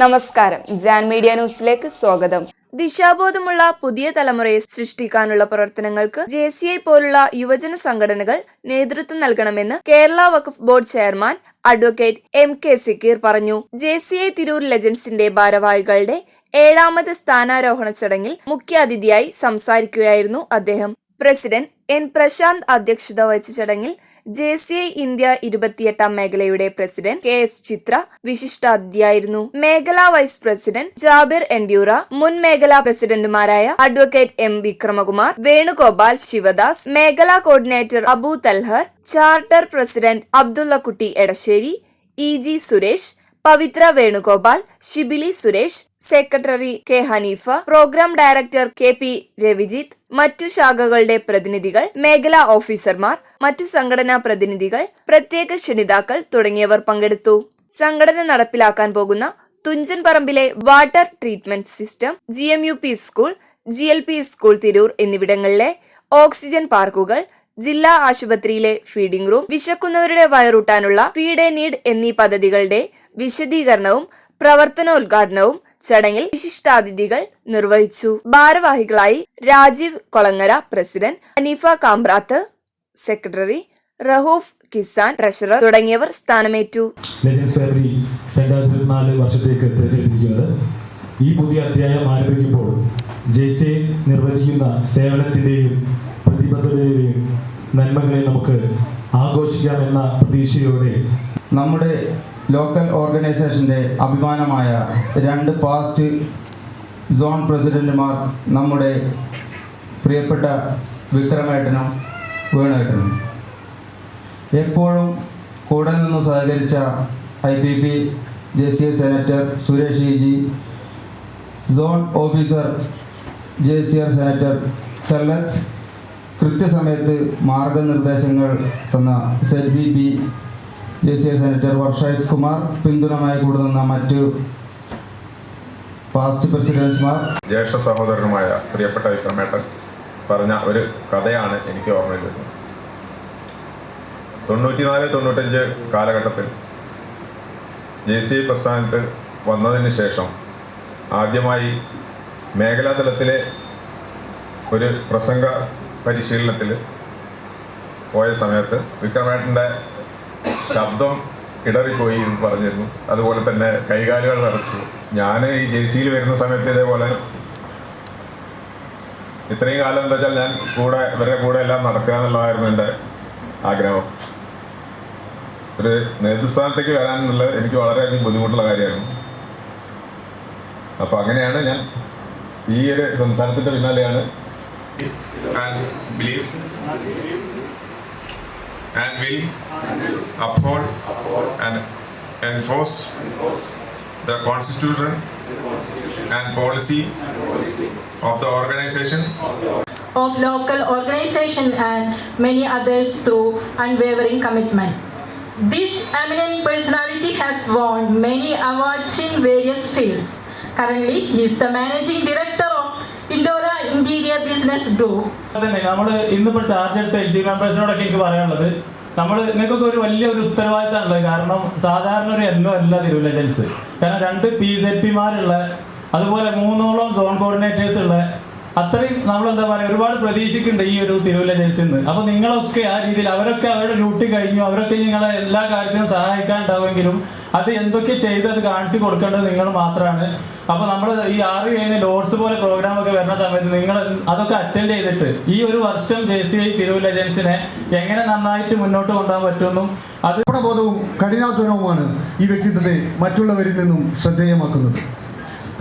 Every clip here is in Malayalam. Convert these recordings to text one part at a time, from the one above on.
നമസ്കാരം. ജാൻ മീഡിയ ന്യൂസിലേക്ക് സ്വാഗതം. ദിശാബോധമുള്ള പുതിയ തലമുറയെ സൃഷ്ടിക്കാനുള്ള പ്രവർത്തനങ്ങൾക്ക് ജെ സി ഐ പോലുള്ള യുവജന സംഘടനകൾ നേതൃത്വം നൽകണമെന്ന് Kerala Waqf board chairman advocate M K Sikkeer പറഞ്ഞു. ജെ സി ഐ തിരൂർ ലെജൻസിന്റെ ഭാരവാഹികളുടെ ഏഴാമത് സ്ഥാനാരോഹണ ചടങ്ങിൽ മുഖ്യാതിഥിയായി സംസാരിക്കുകയായിരുന്നു അദ്ദേഹം. പ്രസിഡന്റ് എൻ പ്രശാന്ത് അധ്യക്ഷത വഹിച്ച ചടങ്ങിൽ ജെ സി ഐ ഇന്ത്യ ഇരുപത്തിയെട്ടാം മേഖലയുടെ പ്രസിഡന്റ് കെ എസ് ചിത്ര വിശിഷ്ടാതിഥിയായിരുന്നു. മേഖലാ വൈസ് പ്രസിഡന്റ് ജാബിർ എൻഡ്യൂറ മുൻ മേഖലാ പ്രസിഡന്റുമാരായ അഡ്വക്കേറ്റ് എം വിക്രമകുമാർ വേണുഗോപാൽ ശിവദാസ് മേഖലാ coordinator Abu Thalhar charter president Abdullakutty Edassery E G Suresh Pavithra Venugopal Shibili Suresh secretary K Haneefa programme director K P Ravijith മറ്റു ശാഖകളുടെ പ്രതിനിധികൾ മേഖലാ ഓഫീസർമാർ മറ്റു സംഘടനാ പ്രതിനിധികൾ പ്രത്യേക ക്ഷണിതാക്കൾ തുടങ്ങിയവർ പങ്കെടുത്തു. സംഘടന നടപ്പിലാക്കാൻ പോകുന്ന തുഞ്ചൻ പറമ്പിലെ water treatment system G M U P school G L P school Tirur എന്നിവിടങ്ങളിലെ ഓക്സിജൻ പാർക്കുകൾ ജില്ലാ ആശുപത്രിയിലെ ഫീഡിംഗ് റൂം വിശക്കുന്നവരുടെ വയറൂട്ടാനുള്ള ഫീഡ് എ നീഡ് എന്നീ പദ്ധതികളുടെ വിശദീകരണവും പ്രവർത്തനോദ്ഘാടനവും ചടങ്ങിൽ വിശിഷ്ടാതിഥികൾ നിർവഹിച്ചു. ഭാരവാഹികളായി Rajeev Kolangara president Aneefa Kamprath secretary Rahoof Kisan treasurer തുടങ്ങിയവർ സ്ഥാനമേറ്റു. വർഷത്തേക്ക് ഈ പുതിയ അധ്യായം ആരംഭിക്കുമ്പോൾ ജെയ്സെ നിർവചിക്കുന്ന സേവനത്തിന്റെയും പ്രതിബദ്ധതയുടെയും നന്മകളെ നമുക്ക് ആഘോഷിക്കാമെന്ന പ്രതീക്ഷയോടെ നമ്മുടെ ലോക്കൽ ഓർഗനൈസേഷന്റെ അഭിമാനമായ രണ്ട് പാസ്റ്റ് സോൺ പ്രസിഡന്റുമാർ നമ്മുടെ പ്രിയപ്പെട്ട വിക്രമേട്ടനും വേണേട്ടനും എപ്പോഴും കൂടെ നിന്ന് സഹകരിച്ച I P P J C S senator Suresh E G zone officer J C R senator Thallath കൃത്യസമയത്ത് മാർഗനിർദ്ദേശങ്ങൾ തന്ന സെറ്റ് ബി പി ദേശീയ സെനറ്റർ വർഷൈസ് കുമാർ പിന്തുണമായി കൂടുന്ന മറ്റു പാസ്റ്റ് പ്രസിഡന്റ്സ്മാർ ജ്യേഷ്ഠ സഹോദരനുമായ പ്രിയപ്പെട്ട വിക്രമേട്ടൻ പറഞ്ഞ ഒരു കഥയാണ് എനിക്ക് ഓർമ്മയിൽ വരുന്നത്. തൊണ്ണൂറ്റിനാല് തൊണ്ണൂറ്റഞ്ച് കാലഘട്ടത്തിൽ ജെ സി പ്രസ്ഥാനത്ത് വന്നതിന് ശേഷം ആദ്യമായി മേഖലാതലത്തിലെ ഒരു പ്രസംഗ പരിശീലനത്തിൽ പോയ സമയത്ത് വിക്രമേട്ടന്റെ ശബ്ദം ഇടറിപ്പോയി എന്ന് പറഞ്ഞിരുന്നു. അതുപോലെ തന്നെ കൈകാലുകൾ നിറച്ചു. ഞാൻ ഈ ജെ സിയിൽ വരുന്ന സമയത്ത് ഇതേപോലെ ഇത്രയും കാലം എന്താ വെച്ചാൽ ഞാൻ കൂടെ ഇവരുടെ കൂടെ എല്ലാം നടക്കുക എന്നുള്ളതായിരുന്നു എന്റെ ആഗ്രഹം. ഒരു നേതൃസ്ഥാനത്തേക്ക് വരാനുള്ളത് എനിക്ക് വളരെയധികം ബുദ്ധിമുട്ടുള്ള കാര്യമായിരുന്നു. അപ്പോൾ അങ്ങനെയാണ് ഞാൻ ഈ ഒരു സംസാരത്തിന്റെ പിന്നാലെയാണ്. And will uphold and enforce the constitution and policy of the organization of local organization and many others through unwavering commitment. This eminent personality has won many awards in various fields. Currently, he is the managing director of interior business Dr Group. തന്നെ നമ്മൾ ഇന്നിപ്പോൾ ചാർജ് എടുത്ത എൽ ജി മെമ്പേഴ്സിനോടൊക്കെ എനിക്ക് പറയാനുള്ളത് നമ്മൾ നിങ്ങൾക്കൊക്കെ ഒരു വലിയ ഒരു ഉത്തരവാദിത്തമാണുള്ളത് കാരണം സാധാരണ ഒരു എല്ലോ അല്ല തിരുവല്ല ജെൻസ് കാരണം രണ്ട് പി സെഡ് പിമാരുള്ള അതുപോലെ മൂന്നോളം സോൺ കോർഡിനേറ്റേഴ്സ് ഉള്ള അത്രയും നമ്മൾ എന്താ പറയുക ഒരുപാട് പ്രതീക്ഷിക്കുന്നുണ്ട് ഈ ഒരു തിരുവല്ല ജെൻസിൽ നിന്ന്. അപ്പോൾ നിങ്ങളൊക്കെ ആ രീതിയിൽ അവരൊക്കെ അവരുടെ ഡ്യൂട്ടി കഴിഞ്ഞു അവരൊക്കെ നിങ്ങളെ എല്ലാ കാര്യത്തിനും സഹായിക്കാനുണ്ടാവുമെങ്കിലും അത് എന്തൊക്കെ ചെയ്ത് അത് കാണിച്ചു കൊടുക്കേണ്ടത് നിങ്ങൾ മാത്രമാണ്. അപ്പോൾ നമ്മൾ ഈ ആറ് കഴിഞ്ഞ ലോഡ്സ് പോലെ പ്രോഗ്രാം ഒക്കെ വരുന്ന സമയത്ത് നിങ്ങൾ അതൊക്കെ അറ്റൻഡ് ചെയ്തിട്ട് ഈ ഒരു വർഷം ജെ സി ഐ തിരുവല്ല ഏജൻസിനെ എങ്ങനെ നന്നായിട്ട് മുന്നോട്ട് കൊണ്ടുപോകാൻ പറ്റുമെന്നും അത് ബോധവും കഠിനാധ്വാനവുമാണ് ഈ വ്യക്തിത്വത്തെ മറ്റുള്ളവരിൽ നിന്നും ശ്രദ്ധേയമാക്കുന്നത്.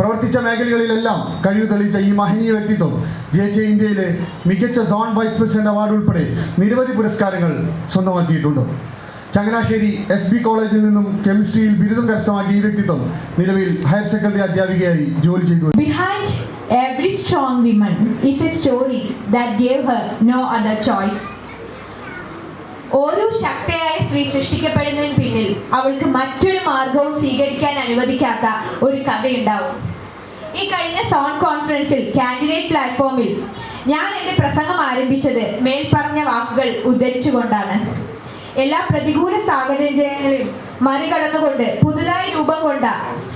പ്രവർത്തിച്ച മേഖലകളിലെല്ലാം കഴിവ് തെളിയിച്ച ഈ മഹനീയ വ്യക്തിത്വം ജെ സി ഇന്ത്യയിലെ മികച്ച സോൺ വൈസ് പ്രസിഡന്റ് അവാർഡ് ഉൾപ്പെടെ നിരവധി പുരസ്കാരങ്ങൾ സ്വന്തമാക്കിയിട്ടുണ്ട്. ചങ്ങനാശ്ശേരി എസ് ബി കോളേജിൽ നിന്നും കെമിസ്ട്രിയിൽ ബിരുദം കരസ്ഥമാക്കിയ ഈ വ്യക്തിത്വം നിലവിൽ ഹയർ സെക്കൻഡറി അധ്യാപികയായി ജോലി ചെയ്തു. Every strong woman is a story that gave her no other choice. ഓരോ ശക്തയായ സ്ത്രീ സൃഷ്ടിക്കപ്പെടുന്നതിന് പിന്നിൽ അവൾക്ക് മറ്റൊരു മാർഗവും സ്വീകരിക്കാൻ അനുവദിക്കാത്ത ഒരു കഥയുണ്ടാവും. ഈ കഴിഞ്ഞ സോൺ കോൺഫറൻസിൽ കാൻഡിഡേറ്റ് പ്ലാറ്റ്ഫോമിൽ ഞാൻ എന്റെ പ്രസംഗം ആരംഭിച്ചത് മേൽപ്പറഞ്ഞ വാക്കുകൾ ഉദ്ധരിച്ചുകൊണ്ടാണ്. എല്ലാ പ്രതികൂല സാഹചര്യങ്ങളിലും മറികടന്നുകൊണ്ട് പുതുതായി രൂപം കൊണ്ട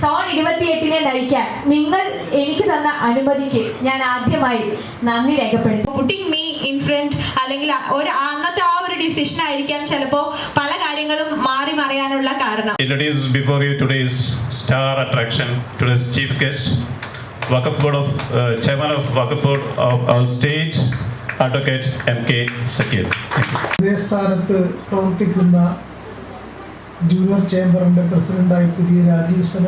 സോൺ ഇരുപത്തിയെട്ടിനെ നയിക്കാൻ നിങ്ങൾ എനിക്ക് തന്ന അനുമതിക്ക് ഞാൻ ആദ്യമായി നന്ദി രേഖപ്പെടുത്തും പുട്ടിങ് മീ ഇൻ ഫ്രണ്ട് അല്ലെങ്കിൽ ഒരു അന്നത്തെ ആ ഒരു ഡിസിഷൻ ആയിരിക്കാം ചിലപ്പോൾ പല കാര്യങ്ങളും മാറി മറിയാനുള്ള കാരണം. Introduce before you today's star attraction, today's chief guest, Waqf Board of uh, Chairman of Wakaf Board of our Advocate M.K. Sakir. ഇതേ സ്ഥാനത്ത് പ്രവർത്തിക്കുന്ന ജൂനിയർ ചേംബറിന്റെ പ്രസിഡന്റായി പുതിയ രാജീവ് സന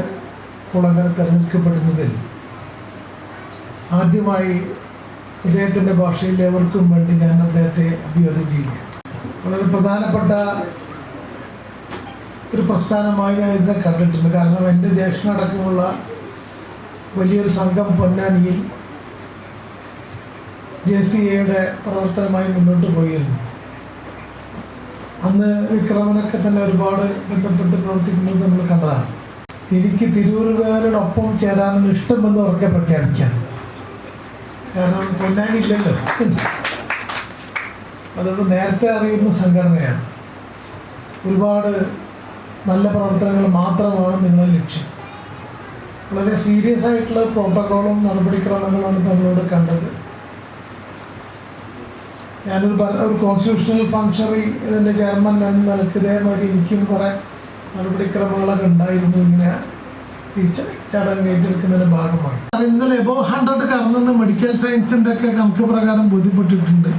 കുളങ്ങര തെരഞ്ഞെടുക്കപ്പെടുന്നതിൽ ആദ്യമായി അദ്ദേഹത്തിന്റെ ഭാഷയിൽ ഏവർക്കും വേണ്ടി ഞാൻ അദ്ദേഹത്തെ അഭിവാദ്യം ചെയ്യുകയാണ് വളരെ പ്രധാനപ്പെട്ട ഒരു പ്രസ്ഥാനമായി ഞാൻ ഇതിനെ കണ്ടിട്ടുണ്ട് കാരണം എന്റെ ജ്യേഷ്ഠനടക്കമുള്ള വലിയൊരു സംഘം പൊന്നാനിയിൽ ജെ സി എയുടെ പ്രവർത്തനമായി മുന്നോട്ട് പോയിരുന്നു. അന്ന് വിക്രമനൊക്കെ തന്നെ ഒരുപാട് ബന്ധപ്പെട്ട് പ്രവർത്തിക്കുന്നത് നമ്മൾ കണ്ടതാണ്. എനിക്ക് തിരൂരുകാരോടൊപ്പം ചേരാനുള്ള ഇഷ്ടമെന്ന് ഉറക്കെ പ്രഖ്യാപിക്കാം. കാരണം പൊന്നാനിയില്ലല്ലോ അതുകൊണ്ട് നേരത്തെ അറിയുന്ന സംഘടനയാണ്. ഒരുപാട് നല്ല പ്രവർത്തനങ്ങൾ മാത്രമാണ് നിങ്ങളുടെ ലക്ഷ്യം. വളരെ സീരിയസ് ആയിട്ടുള്ള പ്രോട്ടോക്കോളും നടപടിക്രമങ്ങളാണ് നമ്മളോട് കണ്ടത്. ഞാനൊരു ഒരു കോൺസ്റ്റിറ്റ്യൂഷണൽ ഫംഗ്ഷണറി ഇതിന്റെ ചെയർമാൻ എന്ന നിലയ്ക്ക് ഇതേമാതിരി എനിക്കും കുറേ നടപടിക്രമങ്ങളൊക്കെ ഉണ്ടായിരുന്നു. ഇങ്ങനെ ഈ ചടങ്ങ് ഏറ്റെടുക്കുന്നതിന്റെ ഭാഗമായി. ഇന്നലെ എബോ ഹൺഡ്രഡ് കടന്നെന്ന് മെഡിക്കൽ സയൻസിന്റെ ഒക്കെ കണക്ക് പ്രകാരം ബോധ്യപ്പെട്ടിട്ടുണ്ട്.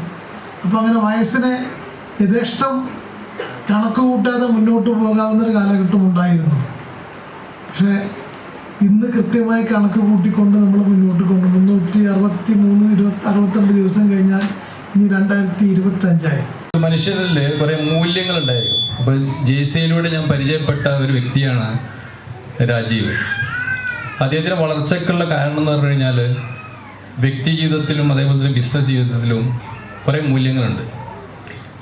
അപ്പോൾ അങ്ങനെ വയസ്സിനെ യഥേഷ്ടം കണക്ക് കൂട്ടാതെ മുന്നോട്ട് പോകാവുന്നൊരു കാലഘട്ടം ഉണ്ടായിരുന്നു. പക്ഷേ ഇന്ന് കൃത്യമായി കണക്ക് കൂട്ടിക്കൊണ്ട് നമ്മൾ മുന്നോട്ട് കൊണ്ട് മുന്നൂറ്റി അറുപത്തി മൂന്ന് ഇരുപത്തി അറുപത്തിരണ്ട് ദിവസം കഴിഞ്ഞാൽ ഇനി രണ്ടായിരത്തി ഇരുപത്തി അഞ്ചായി മനുഷ്യരിൽ കുറെ മൂല്യങ്ങൾ ഉണ്ടായിരിക്കും അപ്പൊ ജെ സിയിലൂടെ ഞാൻ പരിചയപ്പെട്ട ഒരു വ്യക്തിയാണ് രാജീവ്. അദ്ദേഹത്തിന് വളർച്ചയ്ക്കുള്ള കാരണം എന്ന് പറഞ്ഞു കഴിഞ്ഞാൽ വ്യക്തി ജീവിതത്തിലും അതേപോലെ തന്നെ ബിസിനസ് ജീവിതത്തിലും കുറേ മൂല്യങ്ങളുണ്ട്.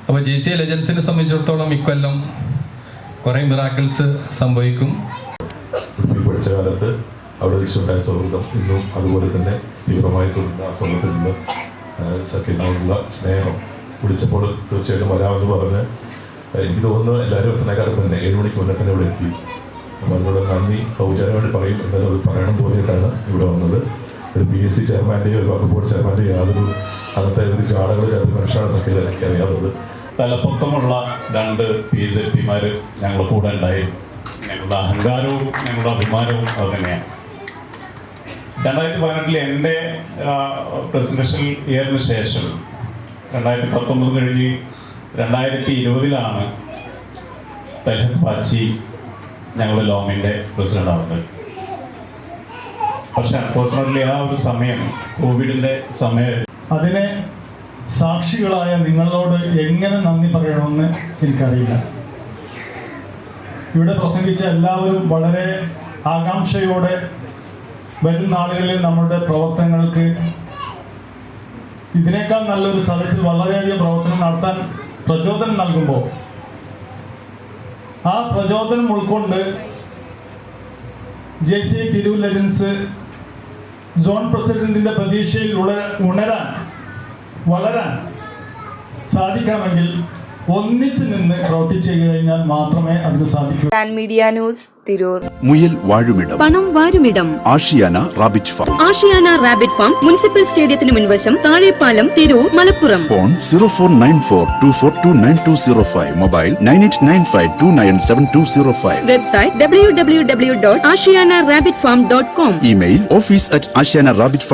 അപ്പോൾ ജെ സി ലെജൻസിനെ സംബന്ധിച്ചിടത്തോളം ഇക്കൊല്ലം കുറേ മിറാക്കിൾസ് സംഭവിക്കും. പഠിച്ച കാലത്ത് അവിടെ ഈശ്വരനായ സൗഹൃദം ഇന്നും അതുപോലെ തന്നെ തീവ്രമായി തുടരുന്ന ആ സൗഹൃദത്തിൽ നിന്ന് സത്യനോടുള്ള സ്നേഹം വിളിച്ചപ്പോൾ തീർച്ചയായിട്ടും വരാമെന്ന് പറഞ്ഞ് എനിക്ക് തോന്നുന്നു എല്ലാവരും എത്തുന്നേക്കാളും തന്നെ ഏഴ് മണിക്ക് മുന്നേ തന്നെ ഇവിടെ എത്തി. അപ്പോൾ അതിനോട് നന്ദി. ഔചാരമായിട്ട് പറയും എന്നാലും അത് പറയണം പോലെയിട്ടാണ് ഇവിടെ വന്നത്. ഒരു പി എസ് സി ചെയർമാന്റെയോ ഒരു വകുപ്പ് ബോർഡ് ചെയർമാന്റെയോ യാതൊരു അന്നത്തെ ഒരു ജാടകളില്ലാത്ത മനുഷ്യനാണ് സഖ്യത എനിക്കറിയാവുന്നത് തലപ്പൊക്കമുള്ള രണ്ട് പി എസ് എഫ് പിമാർ ഞങ്ങളുടെ കൂടെ ഉണ്ടായിരുന്നു. ഞങ്ങളുടെ അഹങ്കാരവും ഞങ്ങളുടെ അഭിമാനവും അത് തന്നെയാണ്. രണ്ടായിരത്തി പതിനെട്ടിൽ എന്റെ പ്രസിഡൻഷ്യൽ ഇയറിന് ശേഷം രണ്ടായിരത്തി പത്തൊമ്പത് കഴിഞ്ഞ് രണ്ടായിരത്തി ഇരുപതിലാണ് തലഹത്ത് പാച്ചി ഞങ്ങളുടെ ലോമിന്റെ പ്രസിഡന്റ് ആവുന്നത്. പക്ഷെ അൺഫോർച്ചുനേറ്റ്ലി ആ ഒരു സമയം കോവിഡിന്റെ സമയം അതിനെ സാക്ഷികളായ നിങ്ങളോട് എങ്ങനെ നന്ദി പറയണമെന്ന് എനിക്കറിയില്ല. ഇവിടെ പ്രസംഗിച്ച എല്ലാവരും വളരെ ആകാംക്ഷയോടെ വരും നാളുകളിൽ നമ്മുടെ പ്രവർത്തനങ്ങൾക്ക് ഇതിനേക്കാൾ നല്ലൊരു സദസ്സിൽ വളരെയധികം പ്രവർത്തനം നടത്താൻ പ്രചോദനം നൽകുമ്പോൾ ആ പ്രചോദനം ഉൾക്കൊണ്ട് J C Tirur legends zone പ്രസിഡന്റിന്റെ പ്രതീക്ഷയിൽ ഉണരാൻ വളരാൻ സാധിക്കണമെങ്കിൽ ഒന്നിച്ചു നിന്ന് പ്രവർത്തിച്ചു കഴിഞ്ഞാൽ മാത്രമേ അതിന് സാധിക്കൂ. Tan media news Tirur. മുയൽ വാഴുമിടം. പണം വാരുമിടം. Ashiyana rabbit farm. Ashiyana rabbit farm municipal സ്റ്റേഡിയത്തിന് മുൻവശം Thazhepalam Tirur Malappuram. Phone zero four nine four two four two nine two zero five. Mobile nine eight nine five two nine seven two zero five. Website W W W dot Ashiyana rabbit farm dot com. Email office at Ashiyana rabbit farm